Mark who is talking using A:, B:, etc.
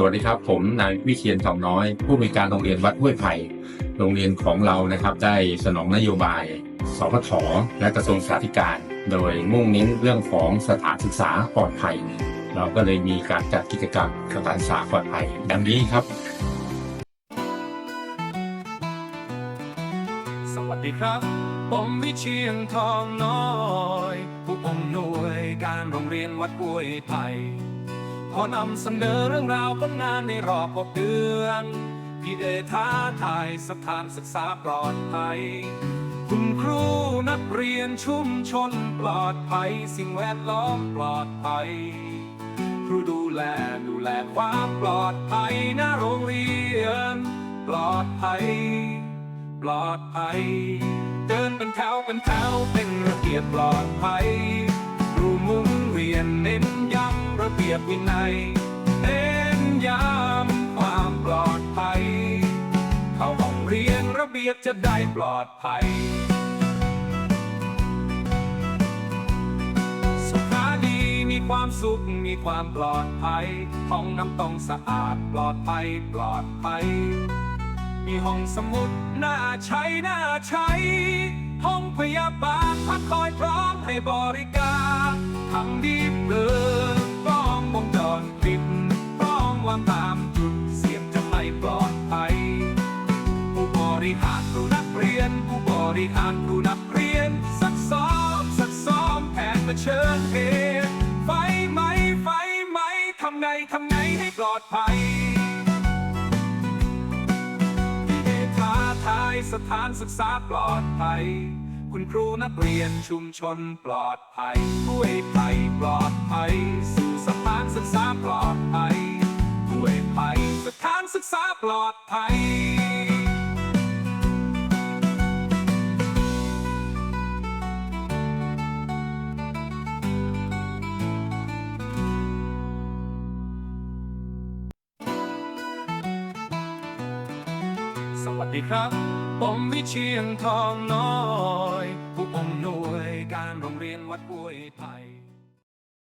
A: สวัสดีครับ ผมนายวิเชียนทองน้อย ผู้บริการโรงเรียนวัดห้วยไผ่โรงเรียนของเรานะครับ ได้สนองนโยบายสพทและกระทรวงสาธการ โดยมุ่งเน้นเรื่องของสถานศึกษาปลอดภัย เราก็เลยมีการจัดกิจกรรมสถานศึกษาปลอดภัยดังนี้ครับ
B: สวัสดีครับผมวิเชียนทองน้อย ผู้อำนวยการโรงเรียนวัดห้วยไผ่ อนำเสนอเรื่องราวผลงานในรอบหกเดือนที่ได้ท้าทายสถานศึกษาปลอดภัย คุณครูนักเรียนชุมชนปลอดภัย สิ่งแวดล้อมปลอดภัย ครูดูแลดูแลความปลอดภัยหน้าโรงเรียน ปลอดภัย ปลอดภัย เดินเป็นแถวเป็นแถวเป็นระเบียบปลอดภัยครูมุนเวียนเน้น บียบวินัยเน้นย้ำความปลอดภัย เข้าห้องเรียนระเบียบจะได้ปลอดภัย สุขาดีมีความสุขมีความปลอดภัย ห้องน้ำต้องสะอาดปลอดภัยปลอดภัย มีห้องสมุดน่าใช้น่าใช้ห้องพยาบาลพักคอยพร้อมให้บริการทั้งดีางตามจุดเสี่ยงจะไม่ปลอดภัยผู้บริหารครูนักเรียน ผู้บริหารครูนักเรียน สักซ้อมสักซ้อมแผนมาเชิญเหตุไฟไหมไฟไหมทำไงทำไงให้ปลอดภัยที่ได้ท้าทายสถานศึกษาปลอดภัยคุณครูนักเรียนชุมชนปลอดภัยผู้ให้ภัยปลอดภัย สู่สถานศึกษาปลอด ศึกษาปลอดภัย สวัสดีครับ ผมวิเชียนทองน้อย ผู้อำนวยการโรงเรียนวัดห้วยไผ่